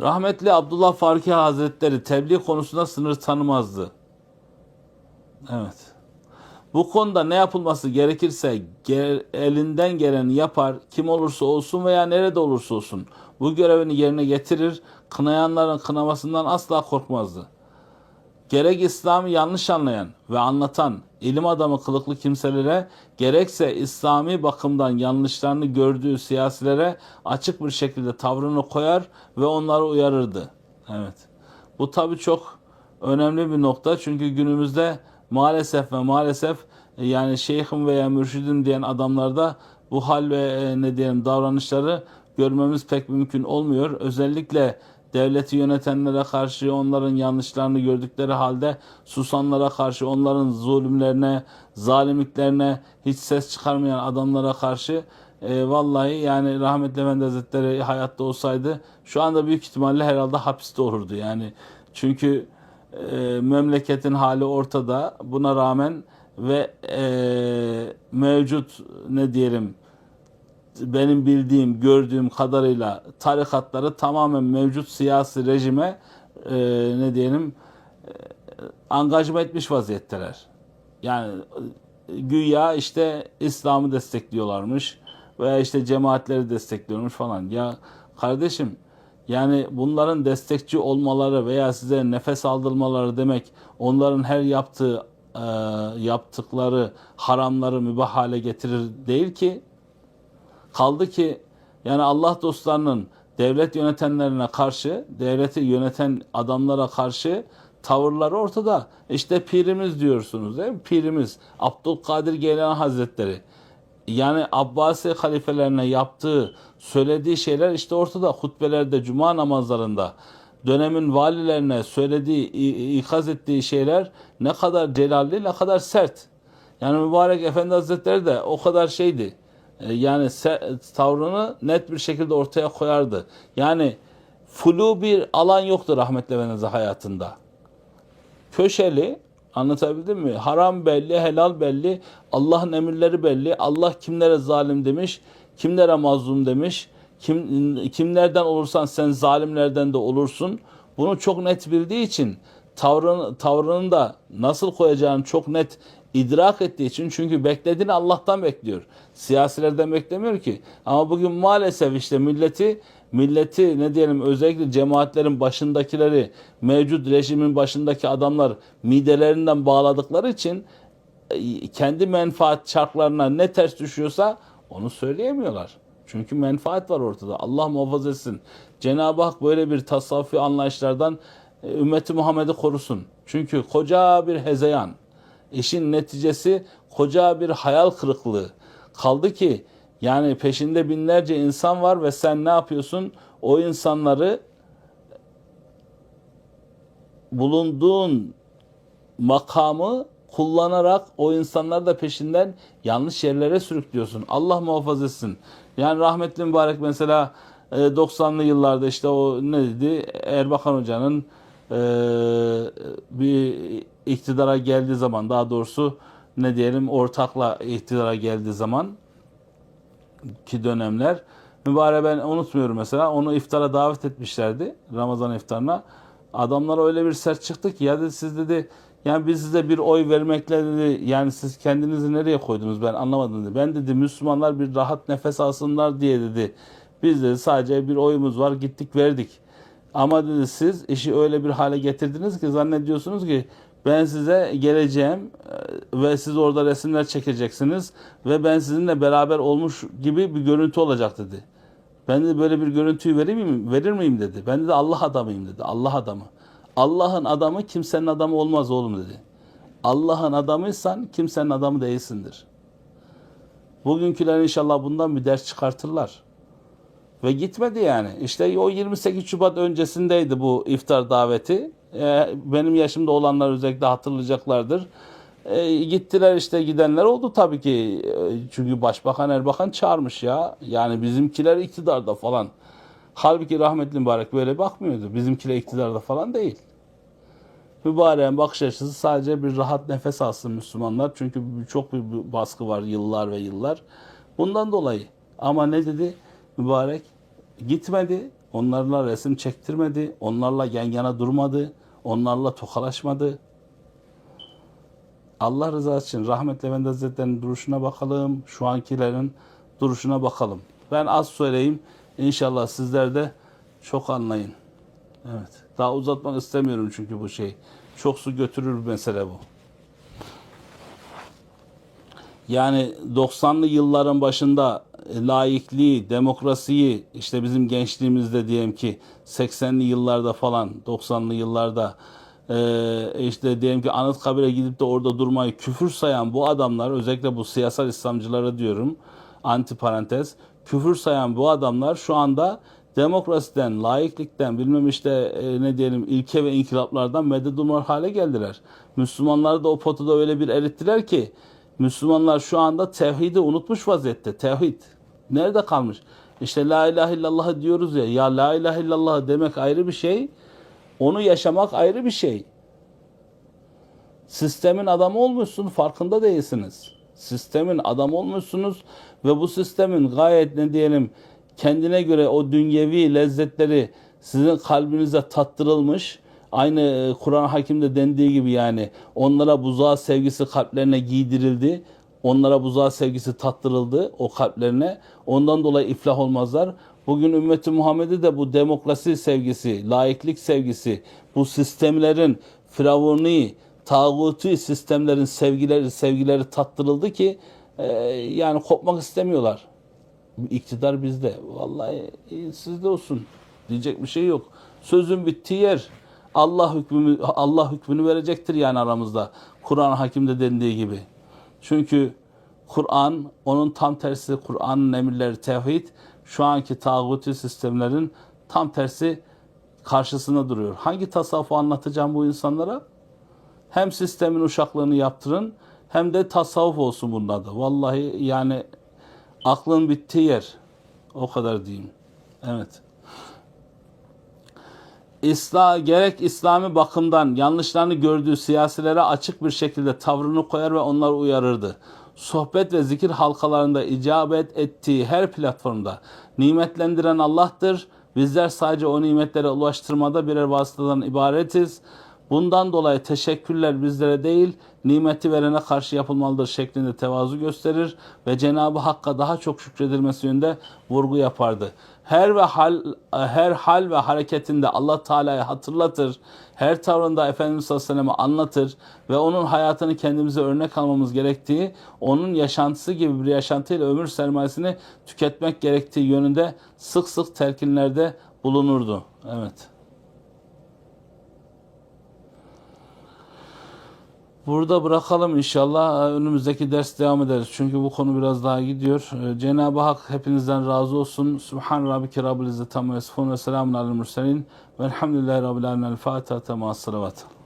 Rahmetli Abdullah Farki Hazretleri tebliğ konusunda sınır tanımazdı. Evet. Bu konuda ne yapılması gerekirse ge- elinden geleni yapar. Kim olursa olsun veya nerede olursa olsun bu görevini yerine getirir. Kınayanların kınamasından asla korkmazdı. Gerek İslam'ı yanlış anlayan ve anlatan ilim adamı kılıklı kimselere gerekse İslami bakımdan yanlışlarını gördüğü siyasilere açık bir şekilde tavrını koyar ve onları uyarırdı. Evet. Bu tabii çok önemli bir nokta çünkü günümüzde maalesef ve maalesef e, yani şeyhim veya mürşidim diyen adamlarda bu hal ve e, ne diyelim davranışları görmemiz pek mümkün olmuyor. Özellikle devleti yönetenlere karşı onların yanlışlarını gördükleri halde susanlara karşı onların zulümlerine, zalimliklerine hiç ses çıkarmayan adamlara karşı e, vallahi yani rahmetli Efendi Hazretleri hayatta olsaydı şu anda büyük ihtimalle herhalde hapiste olurdu yani. Çünkü e, memleketin hali ortada. Buna rağmen ve e, mevcut ne diyelim benim bildiğim, gördüğüm kadarıyla tarikatları tamamen mevcut siyasi rejime e, ne diyelim e, angajman etmiş vaziyetteler. Yani e, güya işte İslam'ı destekliyorlarmış veya işte cemaatleri destekliyormuş falan. Ya kardeşim yani bunların destekçi olmaları veya size nefes aldırmaları demek onların her yaptığı e, yaptıkları haramları mübah hale getirir değil ki. Kaldı ki yani Allah dostlarının devlet yönetenlerine karşı, devleti yöneten adamlara karşı tavırları ortada. İşte pirimiz diyorsunuz değil mi? Pirimiz Abdülkadir Geylani Hazretleri. Yani Abbasi halifelerine yaptığı, söylediği şeyler işte ortada. Hutbelerde, cuma namazlarında dönemin valilerine söylediği, ikaz ettiği şeyler ne kadar celalli, ne kadar sert. Yani mübarek Efendi Hazretleri de o kadar şeydi. E, Yani tavrını net bir şekilde ortaya koyardı. Yani flu bir alan yoktu rahmetli Efendimiz hayatında. Köşeli anlatabildim mi? Haram belli, helal belli, Allah'ın emirleri belli. Allah kimlere zalim demiş, kimlere mazlum demiş. Kim kimlerden olursan sen zalimlerden de olursun. Bunu çok net bildiği için tavrını tavrını da nasıl koyacağını çok net idrak ettiği için çünkü beklediğini Allah'tan bekliyor. Siyasilerden beklemiyor ki. Ama bugün maalesef işte milleti milleti ne diyelim özellikle cemaatlerin başındakileri mevcut rejimin başındaki adamlar midelerinden bağladıkları için e, kendi menfaat çarklarına ne ters düşüyorsa onu söyleyemiyorlar. Çünkü menfaat var ortada. Allah muhafaza etsin. Cenab-ı Hak böyle bir tasavvufi anlayışlardan e, ümmeti Muhammed'i korusun. Çünkü koca bir hezeyan. İşin neticesi koca bir hayal kırıklığı. Kaldı ki yani peşinde binlerce insan var ve sen ne yapıyorsun? O insanları bulunduğun makamı kullanarak o insanları da peşinden yanlış yerlere sürüklüyorsun. Allah muhafaza etsin. Yani rahmetli mübarek mesela e, 90'lı yıllarda işte o ne dedi? Erbakan Hoca'nın e, bir iktidara geldiği zaman daha doğrusu ne diyelim ortakla iktidara geldiği zaman ki dönemler mübarek ben unutmuyorum mesela onu iftara davet etmişlerdi Ramazan iftarına. Adamlar öyle bir sert çıktı ki ya dedi siz dedi yani biz size bir oy vermekle dedi yani siz kendinizi nereye koydunuz ben anlamadım dedi. Ben dedi Müslümanlar bir rahat nefes alsınlar diye dedi. Biz dedi sadece bir oyumuz var gittik verdik. Ama dedi siz işi öyle bir hale getirdiniz ki zannediyorsunuz ki ben size geleceğim e, ve siz orada resimler çekeceksiniz ve ben sizinle beraber olmuş gibi bir görüntü olacak dedi. Ben de böyle bir görüntüyü verir miyim, verir miyim dedi. Ben de Allah adamıyım dedi. Allah adamı. Allah'ın adamı kimsenin adamı olmaz oğlum dedi. Allah'ın adamıysan kimsenin adamı değilsindir. Bugünküler inşallah bundan bir ders çıkartırlar. Ve gitmedi yani. İşte o 28 Şubat öncesindeydi bu iftar daveti. Ee, benim yaşımda olanlar özellikle hatırlayacaklardır. Ee, gittiler işte gidenler oldu tabii ki. Ee, çünkü Başbakan Erbakan çağırmış ya. Yani bizimkiler iktidarda falan. Halbuki rahmetli mübarek böyle bakmıyordu. Bizimkiler iktidarda falan değil. Mübareğin bakış açısı sadece bir rahat nefes alsın Müslümanlar. Çünkü çok bir baskı var yıllar ve yıllar. Bundan dolayı. Ama ne dedi mübarek? Gitmedi. Onlarla resim çektirmedi. Onlarla yan yana durmadı. Onlarla tokalaşmadı. Allah rızası için rahmetli Efendi Hazretleri'nin duruşuna bakalım. Şu ankilerin duruşuna bakalım. Ben az söyleyeyim. İnşallah sizler de çok anlayın. Evet. Daha uzatmak istemiyorum çünkü bu şey. Çok su götürür bir mesele bu. Yani 90'lı yılların başında laikliği, demokrasiyi işte bizim gençliğimizde diyelim ki 80'li yıllarda falan 90'lı yıllarda e, işte diyelim ki Anıtkabir'e gidip de orada durmayı küfür sayan bu adamlar özellikle bu siyasal İslamcılara diyorum anti parantez küfür sayan bu adamlar şu anda demokrasiden, laiklikten bilmem işte e, ne diyelim ilke ve inkılaplardan medet umar hale geldiler. Müslümanları da o potada öyle bir erittiler ki Müslümanlar şu anda tevhidi unutmuş vaziyette. Tevhid. Nerede kalmış? İşte la ilahe illallah diyoruz ya. Ya la ilahe illallah demek ayrı bir şey. Onu yaşamak ayrı bir şey. Sistemin adamı olmuşsun farkında değilsiniz. Sistemin adamı olmuşsunuz ve bu sistemin gayet ne diyelim kendine göre o dünyevi lezzetleri sizin kalbinize tattırılmış. Aynı e, Kur'an Hakim'de dendiği gibi yani onlara buzağı sevgisi kalplerine giydirildi. Onlara buzağı sevgisi tattırıldı o kalplerine. Ondan dolayı iflah olmazlar. Bugün ümmeti Muhammed'e de bu demokrasi sevgisi, laiklik sevgisi, bu sistemlerin firavuni, tağuti sistemlerin sevgileri sevgileri tattırıldı ki e, yani kopmak istemiyorlar. İktidar bizde. Vallahi e, sizde olsun. Diyecek bir şey yok. Sözün bittiği yer Allah hükmünü Allah hükmünü verecektir yani aramızda. Kur'an Hakim'de dendiği gibi. Çünkü Kur'an onun tam tersi Kur'an'ın emirleri tevhid şu anki tağuti sistemlerin tam tersi karşısında duruyor. Hangi tasavvufu anlatacağım bu insanlara? Hem sistemin uşaklığını yaptırın hem de tasavvuf olsun bunun adı. Vallahi yani aklın bittiği yer. O kadar diyeyim. Evet. İsla, gerek İslami bakımdan yanlışlarını gördüğü siyasilere açık bir şekilde tavrını koyar ve onları uyarırdı. Sohbet ve zikir halkalarında icabet ettiği her platformda nimetlendiren Allah'tır. Bizler sadece o nimetlere ulaştırmada birer vasıtadan ibaretiz. Bundan dolayı teşekkürler bizlere değil, nimeti verene karşı yapılmalıdır şeklinde tevazu gösterir ve Cenab-ı Hakk'a daha çok şükredilmesi yönünde vurgu yapardı. Her ve hal her hal ve hareketinde Allah Teala'yı hatırlatır. Her tavrında Efendimiz sallallahu aleyhi ve sellem'i anlatır ve onun hayatını kendimize örnek almamız gerektiği, onun yaşantısı gibi bir yaşantıyla ömür sermayesini tüketmek gerektiği yönünde sık sık telkinlerde bulunurdu. Evet. Burada bırakalım inşallah. Önümüzdeki ders devam ederiz. Çünkü bu konu biraz daha gidiyor. Ee, Cenab-ı Hak hepinizden razı olsun. Subhan rabbike rabbil izzeti amma yasifun ve selamun alel murselin. Velhamdülillahi rabbil alemin. El Fatiha. Tema salavat.